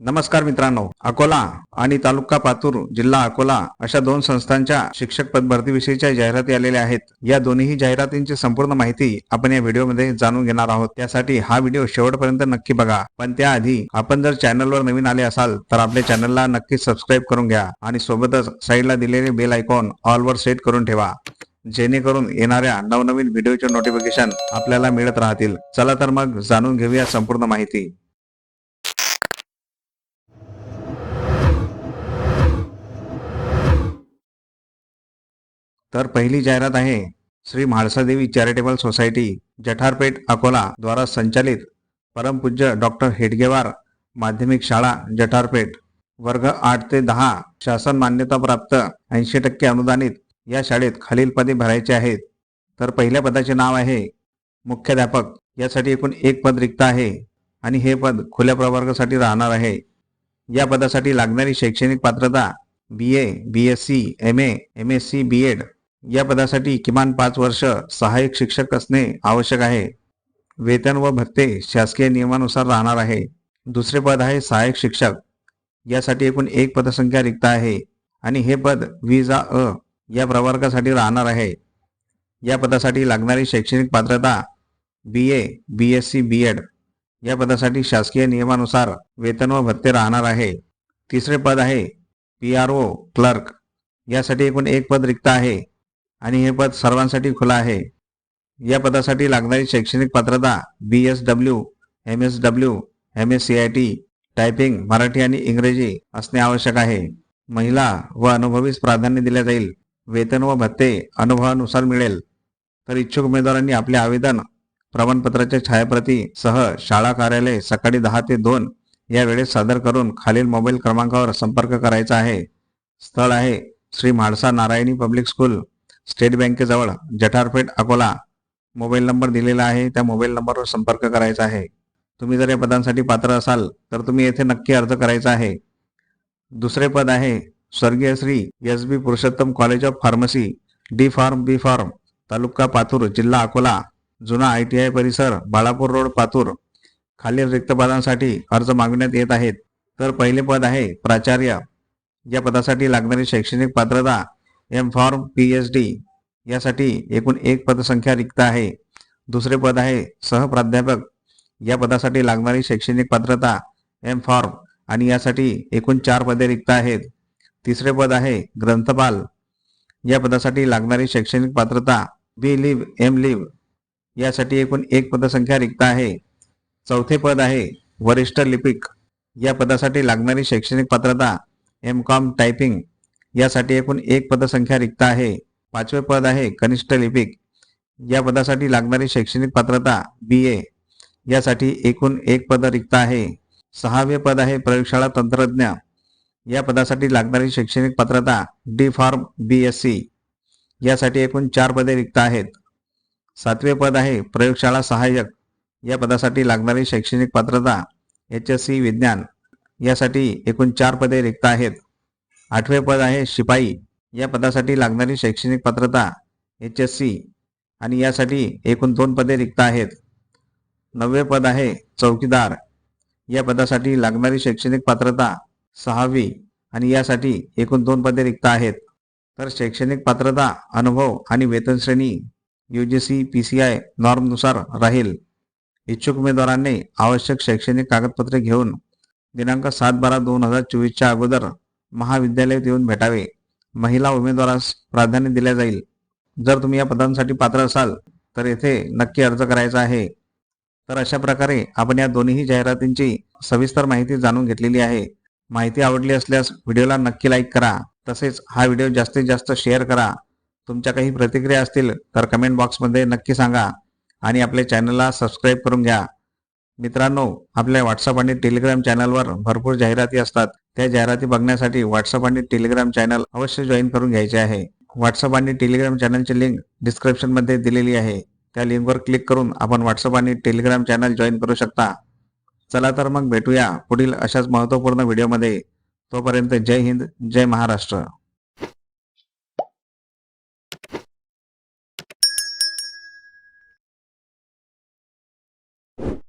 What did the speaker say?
नमस्कार मित्रांनो अकोला आणि तालुका पातूर जिल्हा अकोला अशा दोन संस्थांच्या शिक्षक पद भरतीविषयीच्या जाहिराती आलेल्या आहेत. या दोन्ही जाहिरातींची संपूर्ण माहिती आपण या व्हिडिओमध्ये जाणून घेणार आहोत. त्यासाठी हा व्हिडिओ शेवटपर्यंत नक्की बघा. पण त्याआधी आपण जर चॅनलवर नवीन आले असाल तर आपल्या चॅनलला नक्की सबस्क्राईब करून घ्या आणि सोबतच साईडला दिलेले बेल आयकॉन ऑलवर सेट करून ठेवा जेणेकरून येणाऱ्या नवनवीन व्हिडिओचे नोटिफिकेशन आपल्याला मिळत राहतील. चला तर मग जाणून घेऊया संपूर्ण माहिती. तर पहिली जाहिरात आहे श्री म्हाळसादेवी चॅरिटेबल सोसायटी जठारपेठ अकोला द्वारा संचालित परमपूज्य डॉक्टर हेडगेवार माध्यमिक शाळा जठारपेठ वर्ग आठ ते दहा शासन मान्यता प्राप्त ऐंशी टक्के अनुदानित या शाळेत खालील पदे भरायचे आहेत. तर पहिल्या पदाचे नाव आहे मुख्याध्यापक. यासाठी एकूण एक पद रिक्त आहे आणि हे पद खुल्या प्रवर्गासाठी राहणार आहे. या पदासाठी लागणारी शैक्षणिक पात्रता B A B S C M A M S C B Ed या पदासाठी किमान पाच वर्ष सहाय्यक शिक्षक असणे आवश्यक आहे. वेतन व भत्ते शासकीय नियमानुसार राहणार आहे. दुसरे पद आहे सहाय्यक शिक्षक. यासाठी एकूण एक पदसंख्या रिक्त आहे आणि हे पद विजा अ या प्रवर्गासाठी राहणार आहे. या पदासाठी लागणारी शैक्षणिक पात्रता B A B S C B Ed या पदासाठी शासकीय नियमानुसार वेतन व भत्ते राहणार आहे. तिसरे पद आहे पी आर ओ क्लर्क यासाठी एकूण एक पद रिक्त आहे. आणि हे पद सर्वांसाठी खुलं आहे. या पदासाठी लागणारी शैक्षणिक पात्रता B S W M S W M S C I T typing Marathi आणि इंग्रजी असणे आवश्यक आहे. महिला व अनुभवीस प्राधान्य दिले जाईल. वेतन व भत्ते अनुभवानुसार मिळेल. तर इच्छुक उमेदवारांनी आपले आवेदन प्रमाणपत्राच्या छायाप्रती सह शाळा कार्यालय सकाळी दहा ते दोन या वेळेस सादर करून खालील मोबाईल क्रमांकावर संपर्क करायचा आहे. स्थळ आहे Shri Mhalsa Narayani public school state बँकेजवळ Jatharpeth Akola mobile number दिलेला आहे. त्या मोबाईल नंबरवर संपर्क करायचा आहे. तुम्ही जर या पदांसाठी पात्र असाल तर तुम्ही येथे नक्की अर्ज करायचा आहे. दुसरे पद आहे स्वर्गीय Shri S B Purushottam college of pharmacy D Pharm B Pharm तालुका पातूर जिल्हा अकोला जुना आय टी आय परिसर बाळापूर रोड पातूर. खालील रिक्त पदांसाठी अर्ज मागण्यात येत आहेत. तर पहिले पद आहे प्राचार्य. या पदासाठी लागणारी शैक्षणिक पात्रता M Pharm P H D यासाठी एकूण एक पदसंख्या रिक्त आहे. दुसरे पद आहे सहप्राध्यापक या पदासाठी लागणारी शैक्षणिक पात्रता एम फॉर्म आणि यासाठी एकूण चार पदे रिक्त आहेत. तिसरे पद आहे ग्रंथपाल. या पदासाठी लागणारी शैक्षणिक पात्रता बी लिव्ह एम लिव्ह यासाठी एकूण एक पदसंख्या रिक्त आहे. चौथे पद आहे वरिष्ठ लिपिक. या पदासाठी लागणारी शैक्षणिक पात्रता एम कॉम टायपिंग यासाठी एकूण एक पदसंख्या रिक्त आहे. पाचवे पद आहे कनिष्ठ लिपिक. या पदासाठी लागणारी शैक्षणिक पात्रता बी ए यासाठी एकूण एक पद रिक्त आहे. सहावे पद आहे प्रयोगशाळा तंत्रज्ञ. या पदासाठी लागणारी शैक्षणिक पात्रता D Pharm B S C यासाठी एकूण चार पदे रिक्त आहेत. सातवे पद आहे प्रयोगशाळा सहाय्यक. या पदासाठी लागणारी शैक्षणिक पात्रता एच एस सी विज्ञान. यासाठी एकूण चार पदे रिक्त आहेत. आठवे पद आहे शिपाई. या पदासाठी लागणारी शैक्षणिक पात्रता एच एस सी आणि यासाठी एकूण दोन पदे रिक्त आहेत. नववे पद आहे चौकीदार. या पदासाठी लागणारी शैक्षणिक पात्रता सहावी आणि यासाठी एकूण दोन पदे रिक्त आहेत. तर शैक्षणिक पात्रता अनुभव आणि वेतन श्रेणी U G C P C I नॉर्मनुसार राहील. इच्छुक उमेदवारांनी आवश्यक शैक्षणिक कागदपत्रे घेऊन दिनांक सात बारा दोन हजार चोवीसच्या अगोदर महाविद्यालयात येऊन भेटावे. महिला उमेदवारास प्राधान्य दिले जाईल. जर तुम्ही या पदांसाठी पात्र असाल तर येथे नक्की अर्ज करायचा आहे. तर अशा प्रकारे आपण या दोन्ही जाहिरातींची सविस्तर माहिती जाणून घेतलेली आहे. माहिती आवडली असल्यास व्हिडिओला नक्की लाईक करा. तसेच हा व्हिडिओ जास्तीत जास्त शेअर करा. तुमच्या काही प्रतिक्रिया असतील तर कमेंट बॉक्समध्ये नक्की सांगा आणि आपल्या चॅनलला सबस्क्राईब करून घ्या. मित्रांनो आपल्या व्हॉट्सअप आणि टेलिग्राम चॅनलवर भरपूर जाहिराती असतात. त्या जाहिराती बघण्यासाठी व्हॉट्सअप आणि टेलिग्राम चॅनल अवश्य जॉईन करून घ्यायचे आहे. व्हॉट्सअप आणि टेलिग्राम चॅनलची लिंक डिस्क्रिप्शनमध्ये दिलेली आहे. त्या लिंकवर क्लिक करून आपण व्हॉट्सअप आणि टेलिग्राम चॅनल जॉईन करू शकता. चला तर मग भेटूया पुढील अशाच महत्त्वपूर्ण व्हिडिओमध्ये तोपर्यंत जय हिंद जय महाराष्ट्र.